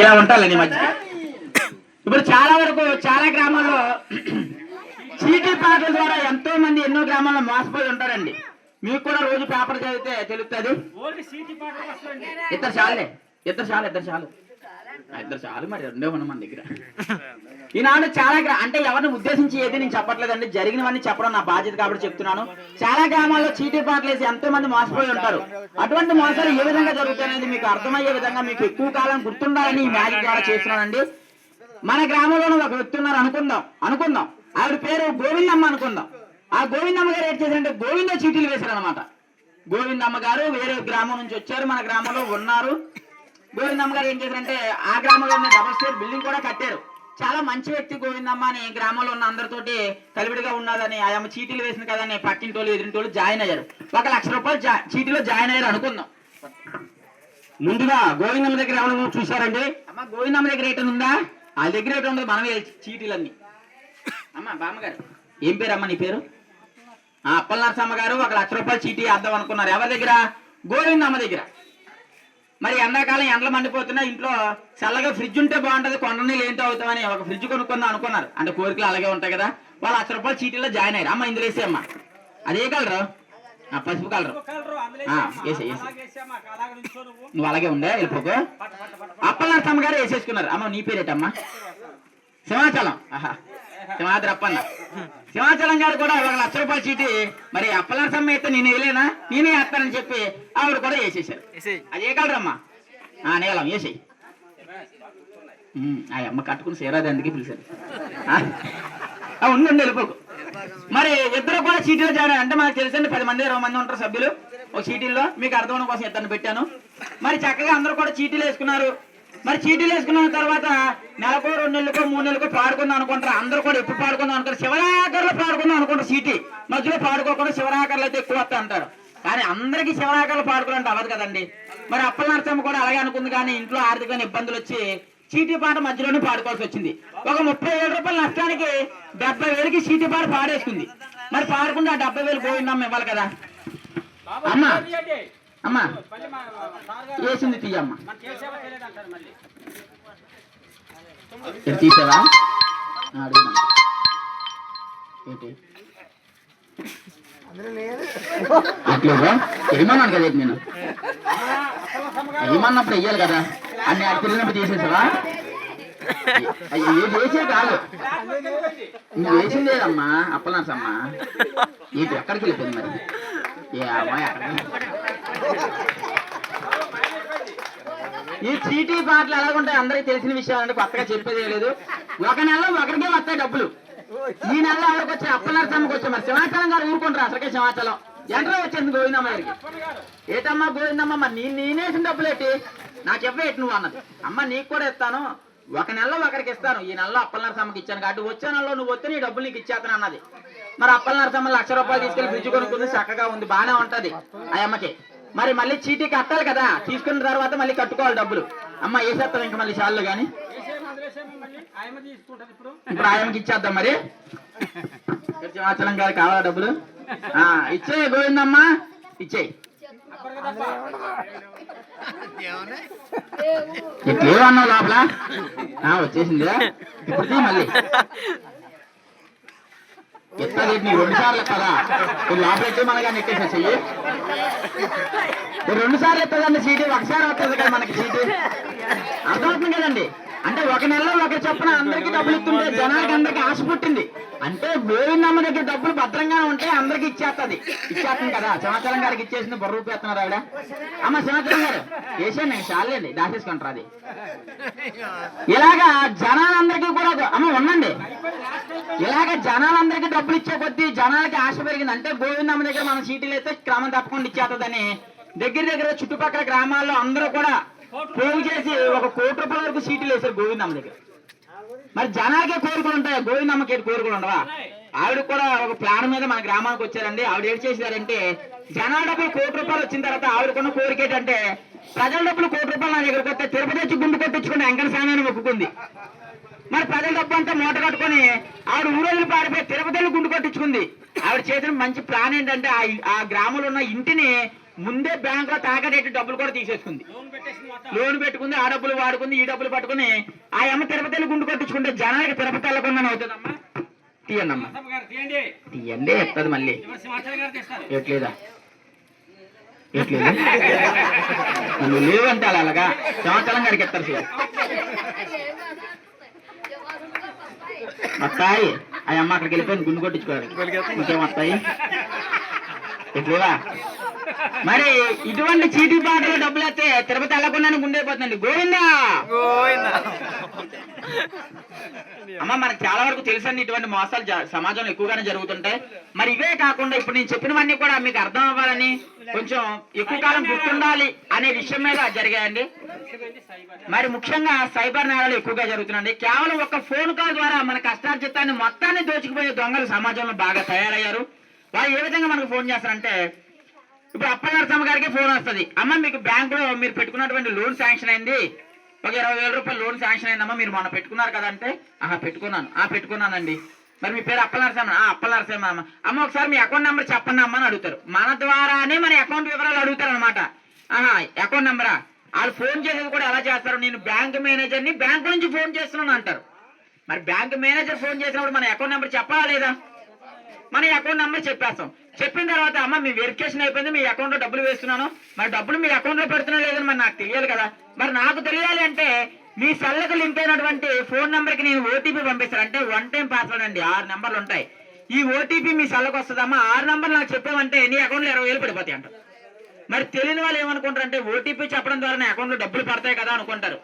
ఇలా ఉంటాలండి మధ్య ఇప్పుడు చాలా వరకు చాలా గ్రామాల్లో చీటీ పాటల ద్వారా ఎంతో మంది ఎన్నో గ్రామాల్లో మోసపోయి ఉంటారండి. మీకు కూడా రోజు పేపర్ చదివితే తెలుస్తుంది ఇద్దరు చాలే ఇద్దరు చాలు ఇద్దరు చాలు. ఇద్దరు చాలు మరి రెండే ఉన్న మన దగ్గర. ఈనాడు చాలా గ్రా అంటే ఎవరిని ఉద్దేశించి ఏది నేను చెప్పట్లేదండి జరిగినవన్నీ చెప్పడం నా బాధ్యత కాబట్టి చెప్తున్నాను. చాలా గ్రామాల్లో చీటీ పాటలు వేసి ఎంతో మంది మోసపోయి ఉంటారు. అటువంటి మోసాలు ఏ విధంగా జరుగుతాయనేది మీకు అర్థమయ్యే విధంగా మీకు ఎక్కువ కాలం గుర్తుండాలని ఈ మ్యాజిక్ ద్వారా చేస్తున్నానండి. మన గ్రామంలోనే ఒక వ్యక్తి ఉన్నారు అనుకుందాం అనుకుందాం. ఆవిడ పేరు గోవిందమ్మ అనుకుందాం. ఆ గోవిందమ్మ గారు ఏం చేశారంటే గోవింద చీటీలు వేశారు అనమాట గోవిందమ్మ గారు వేరే గ్రామం నుంచి వచ్చారు మన గ్రామంలో ఉన్నారు. గోవిందమ్మ గారు ఏం చేశారంటే ఆ గ్రామంలో ఉన్న డబల్ స్టోర్ బిల్డింగ్ కూడా కట్టారు. చాలా మంచి వ్యక్తి గోవిందమ్మ అని గ్రామంలో ఉన్న అందరితోటి కలివిడిగా ఉన్నదని ఆయమ్మ చీటీలు వేసింది కదని పక్కింటోళ్ళు ఎదురింటోళ్ళు జాయిన్ అయ్యారు. ఒక లక్ష రూపాయలు జా- చీటీలో జాయిన్ అయ్యారు అనుకుందాం. ముందుగా గోవిందమ్మ దగ్గర ఏమైనా చూశారండి? అమ్మ గోవిందమ్మ దగ్గర రేట్ ఉందా? వాళ్ళ దగ్గర రేట్ ఉండదు మనమే చీటీలన్నీ. అమ్మ బామ్మగారు. ఏం పేరు అమ్మ నీ పేరు? ఆ అప్పల నరసమ్మ గారు ఒక లక్ష రూపాయలు చీటీ వేద్దాం అనుకున్నారు. ఎవరి దగ్గర? గోవిందమ్మ దగ్గర. మరి ఎండాకాలం ఎండలు మండిపోతున్నా ఇంట్లో చల్లగా ఫ్రిడ్జ్ ఉంటే బాగుంటది కొండ నీళ్ళు ఏంటో అవుతామని ఒక ఫ్రిడ్జ్ కొనుక్కుందాం అనుకున్నారు. అంటే కోరికలు అలాగే ఉంటాయి కదా. వాళ్ళు లక్ష రూపాయలు చీటీలో జాయిన్ అయ్యారు. అమ్మ ఇందులో వేసే అమ్మ అదే కలరు? ఆ పసుపు కలరు. నువ్వు. అలాగే ఉండే వెళ్ళిపోకు. పట్ట పట్ట పట్ట అప్పల నరసమ్మ గారు వేసేసుకున్నారు. అమ్మ నీ పేరేటమ్మా? సింహాచలం. ఆహా. సింహాద్రప్పన్న. సింహాచలం గారు కూడా ఒక లక్ష రూపాయల చీటి మరి అప్పల నరసమ్మ అయితే నేను వేయలేనా? నేనే వేస్తానని చెప్పి ఆవిడ కూడా వేసేసారు అది ఏ కలరమ్మా ఆ నీలం వేసేయి. ఆ అమ్మ కట్టుకుని సేరాది అందుకే పిలిచారు. ఆ? ఆ, ఉండి ఉండి వెళ్ళిపోకు. మరి ఇద్దరు కూడా చీటీలో అయ్యారు. అంటే మనకు తెలిసండి పది మంది ఇరవై మంది ఉంటారు సభ్యులు. ఒక చీటీల్లో మీకు అర్థం కోసం ఇద్దరిని పెట్టాను. మరి చక్కగా అందరూ కూడా చీటీలు వేసుకున్నారు. మరి చీటీలు వేసుకున్న తర్వాత నెలకో రెండు నెలలకో మూడు నెలలకో పాడుకుందాం అనుకుంటారు. అందరూ కూడా ఎప్పుడు పాడుకుందాం అనుకుంటారు? శివరాకర్లో పాడుకుందాం అనుకుంటారు చీటీ. మధ్యలో పాడుకోకుండా శివరాకర్లు అయితే ఎక్కువ వస్తాయి అంటారు. కానీ అందరికీ శివరాకర్లు పాడుకోవాలంటే అవ్వదు కదండి. మరి అప్పల నరసమ్మ కూడా అలాగే అనుకుంది కానీ ఇంట్లో ఆర్థికమైన ఇబ్బందులు వచ్చి చీటీ పాట మధ్యలోనే పాడుకోవాల్సి వచ్చింది. ఒక ముప్పై వేల రూపాయల నష్టానికి డెబ్బై వేలకి చీటీ పాట పాడేసుకుంది. మరి పాడుకుంటే ఆ డెబ్బై వేలు పోయిందమ్మ ఇవ్వాలి కదా. అమ్మా. అమ్మా వేసింది తీయమ్మా. తీసావా? అడుగుదాం. ఏంటి? అట్లేదా ఏమన్నాను కదా నేను? ఏమన్నప్పుడు వెయ్యాలి కదా? అన్ని అది తిరిగినప్పుడు తీసేసావా? ఏది వేసే కాదు. నువ్వు వేసిందేదమ్మా అప్పలాసమ్మా అప్పలనసమ్మా ఏంటి ఎక్కడికి వెళ్ళిపోయింది మరి? ఈ చీటీ పాటలు ఎలాగుంటాయి అందరికి తెలిసిన విషయాలంటే పక్కగా చెప్పేది లేదు. ఒక నెల ఒకరికే వస్తాయి డబ్బులు. ఈ నెల ఎవరికి వచ్చి అప్పలర్సమ్మకి వచ్చాయి మరి సింహాచలం గారు ఊరుకుంటారు అసలుకే సింహాచలం. ఎంటర్ వచ్చింది గోవిందమ్మ గారికి. ఏటమ్మా గోవిందమ్మ మరి నీ నేనేసిన డబ్బులు ఏంటి నాకు ఇవ్వేటి నువ్వు అన్నది. అమ్మ నీకు కూడా ఇస్తాను. ఒక నెలలో ఒకరికి ఇస్తాను. ఈ నెలలో అప్పల నరసమ్మకి ఇచ్చాను కాబట్టి వచ్చే నెలలో నువ్వు వస్తే నీ డబ్బులు నీకు ఇచ్చేస్తాను అన్నది. మరి అప్పల నరసమ్మ లక్ష రూపాయలు తీసుకెళ్ళి ఫ్రిడ్జ్ కొనుక్కుంది చక్కగా ఉంది బాగానే ఉంటది. ఆ అమ్మకి మరి మళ్ళీ చీటీ కట్టాలి కదా తీసుకున్న తర్వాత మళ్ళీ కట్టుకోవాలి డబ్బులు. అమ్మ వేసేస్తాం ఇంకా మళ్ళీ చాలు కానీ ఇప్పుడు ఆయనకి ఇచ్చేద్దాం మరి. సింహాచలం గారికి కావాలా డబ్బులు? ఆ ఇచ్చే గోవిందమ్మ. ఇచ్చేయి. అప్పటికి అన్నావు లోపల ఆ, ఇప్పుడు తీ మళ్ళీ ఎత్తది నీ రెండు సార్లు కదా ఈ లోపల ఎత్తే మనగా నెక్కేసా చెయ్యి రెండు సార్లు ఎత్తదండి సీటు ఒకసారి వస్తుంది కదా మనకి సీటు అర్థమవుతుంది కదండి అంటే ఒక నెలలో ఒక చొప్పున అందరికి డబ్బులు ఇస్తుంటే జనాలకి అందరికి ఆశ పుట్టింది. అంటే గోవిందమ్మ దగ్గర డబ్బులు భద్రంగానే ఉంటే అందరికి ఇచ్చేస్తుంది. ఇచ్చేస్తుంది కదా. సమాచారం గారికి ఇచ్చేసింది బొర్ర రూపేస్తున్నారు ఆవిడ. అమ్మ సమాచారం గారు వేసాను నేను చాలేండి దాచేసుకుంటారు అది ఇలాగా జనాలందరికీ కూడా అమ్మ ఉండండి. ఇలాగ జనాలందరికీ డబ్బులు ఇచ్చే కొద్దీ జనాలకి ఆశ పెరిగింది. అంటే గోవిందమ్మ దగ్గర మన సీటీలు అయితే క్రమం తప్పకుండా ఇచ్చేస్తుందని దగ్గర దగ్గర చుట్టుపక్కల గ్రామాల్లో అందరూ కూడా పోగు చేసి ఒక కోటి రూపాయల వరకు సీట్లు వేశారు గోవిందమ్మ దగ్గర. మరి జనాలకే కోరికలు ఉంటాయి? గోవిందమ్మకి కోరికలు ఉండవా? ఆవిడ కూడా ఒక ప్లాన్ మీద మన గ్రామానికి వచ్చారండి. ఆవిడ ఏం చేశారంటే జనాల డబ్బులు కోటి రూపాయలు వచ్చిన తర్వాత ఆవిడకున్న కోరిక ఏంటంటే ప్రజల డబ్బులు కోటి రూపాయలు నా దగ్గరకు వస్తే తిరుపతి వచ్చి గుండు కొట్టించుకుని వెంకట స్వామి ఒప్పుకుంది మరి ప్రజల డబ్బు అంతా మూట కట్టుకొని ఆవిడ ఊరోజులు పారిపోయి తిరుపతి గుండు కొట్టించుకుంది. ఆవిడ చేసిన మంచి ప్లాన్ ఏంటంటే ఆ ఆ గ్రామంలో ఉన్న ఇంటిని ముందే బ్యాంక్లో తాకటెట్టి డబ్బులు కూడా తీసేసుకుంది. లోన్ పెట్టుకుంది ఆ డబ్బులు వాడుకుంది ఈ డబ్బులు పట్టుకుని ఆ అమ్మ తిరుపతి గుండు కొట్టించుకుంటే జనానికి తిరుపతి వెళ్ళకుండా అవుతుందమ్మా. తీయండి అమ్మా. తీయండి. ఎత్తది మళ్ళీ. ఎట్లేదా? ఎట్లేదా? నువ్వు లేవంటే అలా అలాగా? సంవత్సరం గారికి ఎత్తారు చూడు. వస్తాయి ఆ అమ్మ అక్కడికి వెళ్ళిపోయింది గుండు కొట్టించుకోవాలి. ఇంకేం వస్తాయి ఎట్లేవా మరి ఇటువంటి చీటీ పాటలు డబ్బులు వస్తే తిరుపతి వెళ్ళకుండా గుండైపోతుందండి గోవిందా! అమ్మ మనకు చాలా వరకు తెలుసండి ఇటువంటి మోసాలు సమాజంలో ఎక్కువగానే జరుగుతుంటాయి. మరి ఇవే కాకుండా ఇప్పుడు నేను చెప్పినవన్నీ కూడా మీకు అర్థం అవ్వాలని కొంచెం ఎక్కువ కాలం గుర్తుండాలి అనే విషయం మీద జరిగాయండి. మరి ముఖ్యంగా సైబర్ నేరాలు ఎక్కువగా జరుగుతున్నాయండి. కేవలం ఒక ఫోన్ కాల్ ద్వారా మన కష్టార్జితాన్ని మొత్తాన్ని దోచుకుపోయే దొంగలు సమాజంలో బాగా తయారయ్యారు. వాళ్ళు ఏ విధంగా మనకు ఫోన్ చేస్తారంటే ఇప్పుడు అప్పనరసమ్మ గారికి ఫోన్ వస్తుంది. అమ్మ మీకు బ్యాంకులో మీరు పెట్టుకున్నటువంటి లోన్ శాంక్షన్ అయింది. ఒక ఇరవై వేల రూపాయలు లోన్ శాంక్షన్ అయిందమ్మా మీరు మొన్న పెట్టుకున్నారు కదంటే ఆహా పెట్టుకున్నాను. ఆ పెట్టుకున్నానండి. మరి మీ పేరు అప్పలనరసమ్మ ఆ అప్పలనరసమ్మ అమ్మ. అమ్మ ఒకసారి మీ అకౌంట్ నెంబర్ చెప్పండి అమ్మ అని అడుగుతారు. మన ద్వారానే మన అకౌంట్ వివరాలు అడుగుతారు అనమాట ఆహా అకౌంట్ నెంబరా వాళ్ళు ఫోన్ చేసేది కూడా ఎలా చేస్తారు? నేను బ్యాంక్ మేనేజర్ని బ్యాంకు నుంచి ఫోన్ చేస్తున్నాను అంటారు. మరి బ్యాంక్ మేనేజర్ ఫోన్ చేసినప్పుడు మన అకౌంట్ నెంబర్ చెప్పాలా లేదా? మన అకౌంట్ నెంబర్ చెప్పేస్తాం. చెప్పిన తర్వాత అమ్మ మీ వెరిఫికేషన్ అయిపోయింది మీ అకౌంట్లో డబ్బులు వేస్తున్నాను. మరి డబ్బులు మీ అకౌంట్లో పెడుతున్నా లేదని మరి నాకు తెలియాలి కదా. మరి నాకు తెలియాలి అంటే మీ సెల్లకు లింక్ అయినటువంటి ఫోన్ నెంబర్కి నేను ఓటీపీ పంపిస్తాను. అంటే వన్ టైం పాస్వర్డ్ అండి ఆరు నెంబర్లు ఉంటాయి. ఈ ఓటీపీ మీ సెల్లకు వస్తుందమ్మా. ఆరు నెంబర్లు నాకు చెప్పామంటే నీ అకౌంట్లో ఇరవై వేలు పడిపోతాయి అంట. మరి తెలియని వాళ్ళు ఏమనుకుంటారు అంటే ఓటీపీ చెప్పడం ద్వారా నా అకౌంట్లో డబ్బులు పడతాయి కదా అనుకుంటారు.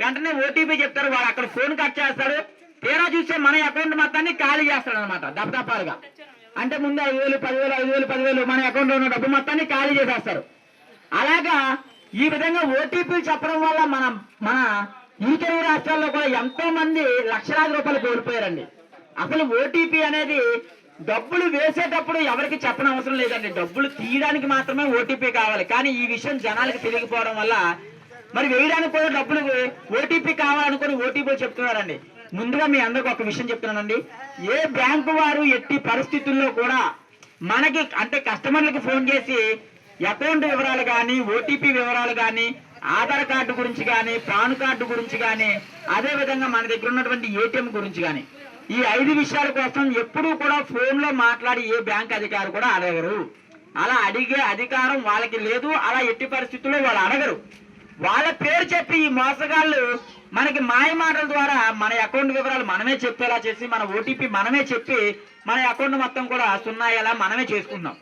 వెంటనే ఓటీపీ చెప్తారు వాళ్ళు అక్కడ ఫోన్ కట్ చేస్తారు తీరా చూస్తే మన అకౌంట్ మొత్తాన్ని ఖాళీ చేస్తాడు అనమాట దప్పదప్పాలుగా అంటే ముందు ఐదు వేలు పదివేలు ఐదు వేలు పదివేలు మన అకౌంట్లో ఉన్న డబ్బు మొత్తాన్ని ఖాళీ చేసేస్తారు. అలాగా ఈ విధంగా ఓటీపీలు చెప్పడం వల్ల మన మన ఈ తెలుగు రాష్ట్రాల్లో కూడా ఎంతో మంది లక్షలాది రూపాయలు కోల్పోయారండి. అసలు ఓటీపీ అనేది డబ్బులు వేసేటప్పుడు ఎవరికి చెప్పని అవసరం లేదండి. డబ్బులు తీయడానికి మాత్రమే ఓటీపీ కావాలి. కానీ ఈ విషయం జనాలకు తెలియకపోవడం వల్ల మరి వేయడానికి కూడా డబ్బులు ఓటీపీ కావాలనుకుని ఓటీపీ చెప్తున్నారండి. ముందుగా మీ అందరికి ఒక విషయం చెప్తున్నానండి. ఏ బ్యాంకు వారు ఎట్టి పరిస్థితుల్లో కూడా మనకి అంటే కస్టమర్లకు ఫోన్ చేసి అకౌంట్ వివరాలు కానీ ఓటీపీ వివరాలు కానీ ఆధార్ కార్డు గురించి కానీ పాన్ కార్డు గురించి కానీ అదే విధంగా మన దగ్గర ఉన్నటువంటి ఏటీఎం గురించి కానీ ఈ ఐదు విషయాల కోసం ఎప్పుడూ కూడా ఫోన్లో మాట్లాడి ఏ బ్యాంక్ అధికారి కూడా అడగరు. అలా అడిగే అధికారం వాళ్ళకి లేదు. అలా ఎట్టి పరిస్థితుల్లో వాళ్ళు అడగరు. వాళ్ళ పేరు చెప్పి ఈ మోసగాళ్ళు మనకి మాయ మాటల ద్వారా మన అకౌంట్ వివరాలు మనమే చెప్పేలా చేసి మన ఓటీపీ మనమే చెప్పి మన అకౌంట్ మొత్తం కూడా సున్నా ఎలా మనమే చేసుకుంటున్నాం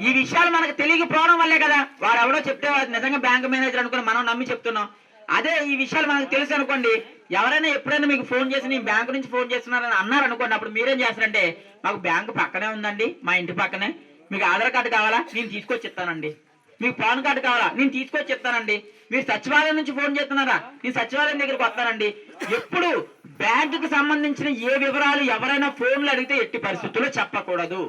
ఈ విషయాలు మనకు తెలియకపోవడం వల్లే కదా. వాడు ఎవడో చెప్తే నిజంగా బ్యాంక్ మేనేజర్ అనుకుని మనం నమ్మి చెప్తున్నాం. అదే ఈ విషయాలు మనకు తెలుసు అనుకోండి. ఎవరైనా ఎప్పుడైనా మీకు ఫోన్ చేసి నేను బ్యాంకు నుంచి ఫోన్ చేస్తున్నారని అన్నారు అనుకోండి అప్పుడు మీరేం చేస్తారంటే మాకు బ్యాంకు పక్కనే ఉందండి మా ఇంటి పక్కనే. మీకు ఆధార్ కార్డు కావాలా? నేను తీసుకొచ్చి ఇస్తానండి. మీకు పాన్ కార్డు కావాలా? నేను తీసుకొచ్చి చెప్తానండి. మీరు సచివాలయం నుంచి ఫోన్ చేస్తున్నారా? నేను సచివాలయం దగ్గరికి వస్తానండి. ఎప్పుడు బ్యాంకుకి సంబంధించిన ఏ వివరాలు ఎవరైనా ఫోన్లు అడిగితే ఎట్టి పరిస్థితుల్లో చెప్పకూడదు.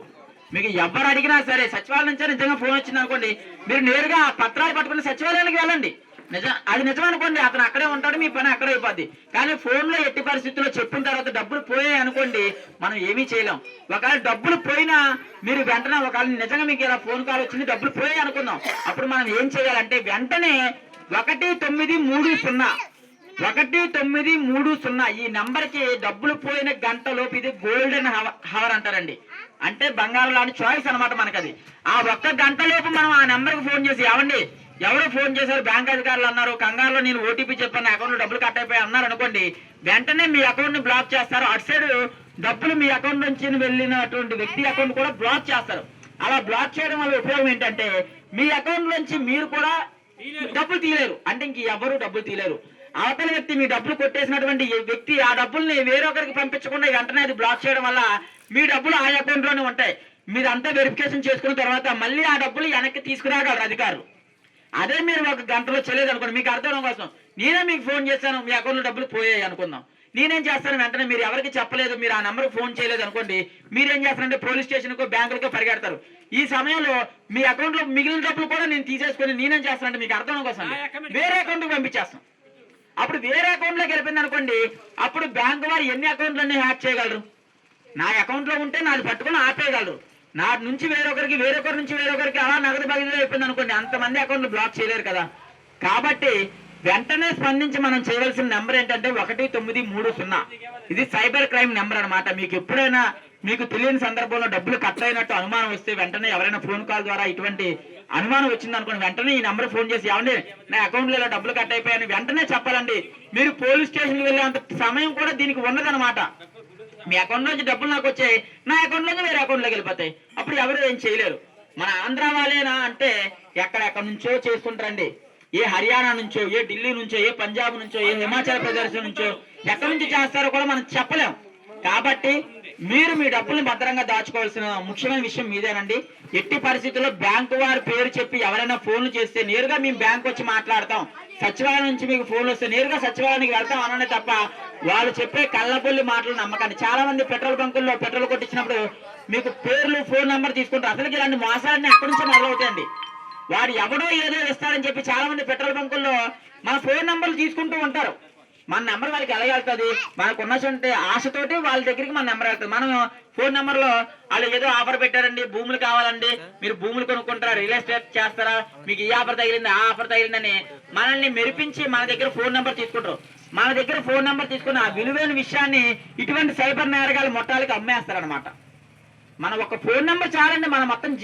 మీకు ఎవరు అడిగినా సరే సచివాలయం నుంచి నిజంగా ఫోన్ వచ్చింది అనుకోండి మీరు నేరుగా ఆ పత్రాలు పట్టుకుని సచివాలయానికి వెళ్ళండి. నిజం అది నిజం అనుకోండి అతను అక్కడే ఉంటాడు మీ పని అక్కడే అయిపోద్ది. కానీ ఫోన్లో ఎట్టి పరిస్థితుల్లో చెప్పిన తర్వాత డబ్బులు పోయాయి అనుకోండి మనం ఏమీ చేయలేం. ఒకవేళ డబ్బులు పోయినా మీరు వెంటనే ఒకవేళ నిజంగా మీకు ఇలా ఫోన్ కాల్ వచ్చింది డబ్బులు పోయాయి అనుకుందాం. అప్పుడు మనం ఏం చేయాలంటే వెంటనే ఒకటి తొమ్మిది మూడు సున్నా ఒకటి తొమ్మిది మూడు సున్నా ఈ నంబర్కి డబ్బులు పోయిన గంట లోపు ఇది గోల్డెన్ హవర్ అంటారండి. అంటే బంగారం లాంటి చాయిస్ అన్నమాట మనకి అది ఆ ఒక్క గంట లోపు మనం ఆ నెంబర్కి ఫోన్ చేసి ఏమండి ఎవరు ఫోన్ చేశారు బ్యాంక్ అధికారులు అన్నారు కంగారులో నేను ఓటీపీ చెప్పాను అకౌంట్లో డబ్బులు కట్ అయిపోయి అన్నారు అనుకోండి వెంటనే మీ అకౌంట్ని బ్లాక్ చేస్తారు. అటు సైడ్ డబ్బులు మీ అకౌంట్ నుంచి వెళ్ళినటువంటి వ్యక్తి అకౌంట్ కూడా బ్లాక్ చేస్తారు. అలా బ్లాక్ చేయడం వల్ల ఉపయోగం ఏంటంటే మీ అకౌంట్ నుంచి మీరు కూడా డబ్బులు తీయలేరు. అంటే ఇంక ఎవరు డబ్బులు తీయలేరు. అవతల వ్యక్తి మీ డబ్బులు కొట్టేసినటువంటి ఈ వ్యక్తి ఆ డబ్బుల్ని వేరొకరికి పంపించకుండా వెంటనే అది బ్లాక్ చేయడం వల్ల మీ డబ్బులు ఆ అకౌంట్లోనే ఉంటాయి. మీరంతా వెరిఫికేషన్ చేసుకున్న తర్వాత మళ్ళీ ఆ డబ్బులు వెనక్కి తీసుకురాగలరు అధికారులు. అదే మీరు ఒక గంటలో చేయలేదు అనుకోండి మీకు అర్థం కోసం. నేనే మీకు ఫోన్ చేశాను మీ అకౌంట్లో డబ్బులు పోయాయి అనుకుందాం. నేనేం చేస్తాను వెంటనే? మీరు ఎవరికి చెప్పలేదు మీరు ఆ నెంబర్కి ఫోన్ చేయలేదు అనుకోండి మీరేం చేస్తారంటే పోలీస్ స్టేషన్కో బ్యాంకులకో పరిగెడతారు. ఈ సమయంలో మీ అకౌంట్లో మిగిలిన డబ్బులు కూడా నేను తీసేసుకొని నేనేం చేస్తానంటే మీకు అర్థం కోసం వేరే అకౌంట్కి పంపించేస్తాం. అప్పుడు వేరే అకౌంట్లోకి వెళ్ళిపోయింది అనుకోండి అప్పుడు బ్యాంకు వారు ఎన్ని అకౌంట్లన్నీ హ్యాక్ చేయగలరు? నా అకౌంట్లో ఉంటే నాది పట్టుకొని ఆపేయగలరు. నా నుంచి వేరొకరికి వేరొకరి నుంచి వేరొకరికి అలా నగదు బదిలీ అయిపోయింది అనుకోండి అంతమంది అకౌంట్లు బ్లాక్ చేయలేరు కదా. కాబట్టి వెంటనే స్పందించి మనం చేయవలసిన నెంబర్ ఏంటంటే ఒకటి తొమ్మిది మూడు సున్నా. ఇది సైబర్ క్రైమ్ నెంబర్ అనమాట మీకు ఎప్పుడైనా మీకు తెలియని సందర్భంలో డబ్బులు కట్ అయినట్టు అనుమానం వస్తే వెంటనే ఎవరైనా ఫోన్ కాల్ ద్వారా ఇటువంటి అనుమానం వచ్చింది అనుకోండి వెంటనే ఈ నెంబర్ ఫోన్ చేసి ఏమండి నా అకౌంట్లో ఇలా డబ్బులు కట్ అయిపోయాయని వెంటనే చెప్పాలండి. మీరు పోలీస్ స్టేషన్కి వెళ్ళేంత సమయం కూడా దీనికి ఉండదన్నమాట మీ అకౌంట్ నుంచి డబ్బులు నాకు వచ్చాయి. నా అకౌంట్ నుంచి వేరే అకౌంట్లోకి వెళ్ళిపోతాయి. అప్పుడు ఎవరు ఏం చేయలేరు. మన ఆంధ్ర వాళ్ళేనా అంటే ఎక్కడెక్కడి నుంచో చేస్తుంటారండి. ఏ హర్యానా నుంచో ఏ ఢిల్లీ నుంచో ఏ పంజాబ్ నుంచో ఏ హిమాచల్ ప్రదేశ్ నుంచో ఎక్కడి నుంచి చేస్తారో కూడా మనం చెప్పలేం. కాబట్టి మీరు మీ డబ్బుల్ని భద్రంగా దాచుకోవాల్సిన ముఖ్యమైన విషయం మీదేనండి. ఎట్టి పరిస్థితుల్లో బ్యాంకు వారి పేరు చెప్పి ఎవరైనా ఫోన్లు చేస్తే నేరుగా మేము బ్యాంకు వచ్చి మాట్లాడతాం. సచివాలయం నుంచి మీకు ఫోన్లు వస్తే నేరుగా సచివాలయానికి వెళ్తాం అననే తప్ప వాళ్ళు చెప్పే కళ్ళబొల్లి మాటలు నమ్మకండి. చాలా మంది పెట్రోల్ బంకుల్లో పెట్రోల్ కొట్టించినప్పుడు మీకు పేర్లు ఫోన్ నెంబర్ తీసుకుంటారు. అసలు ఇలాంటి మోసాలన్నీ అక్కడి నుంచి మొదలవుతాయండి. వాడు ఎవడో ఏదో ఇస్తారని చెప్పి చాలా మంది పెట్రోల్ బంకుల్లో మన ఫోన్ నెంబర్లు తీసుకుంటూ ఉంటారు. మన నెంబర్ వాళ్ళకి ఎలా వెళ్తుంది? మనకు ఉన్నటువంటి ఆశతోటి వాళ్ళ దగ్గరికి మన నెంబర్ వెళ్తుంది. మనం ఫోన్ నెంబర్లో వాళ్ళు ఏదో ఆఫర్ పెట్టారండి భూములు కావాలండి మీరు భూములు కొనుక్కుంటారా రియల్ ఎస్టేట్ చేస్తారా మీకు ఈ ఆఫర్ తగిలింది ఆ ఆఫర్ తగిలిందని మనల్ని మెరిపించి మన దగ్గర ఫోన్ నెంబర్ తీసుకుంటారు. మన దగ్గర ఫోన్ నెంబర్ తీసుకుని ఆ విలువైన విషయాన్ని ఇటువంటి సైబర్ నేరగాలు మొట్టాలకి అమ్మేస్తారనమాట మన ఒక ఫోన్ నెంబర్ చాలండి మన మొత్తం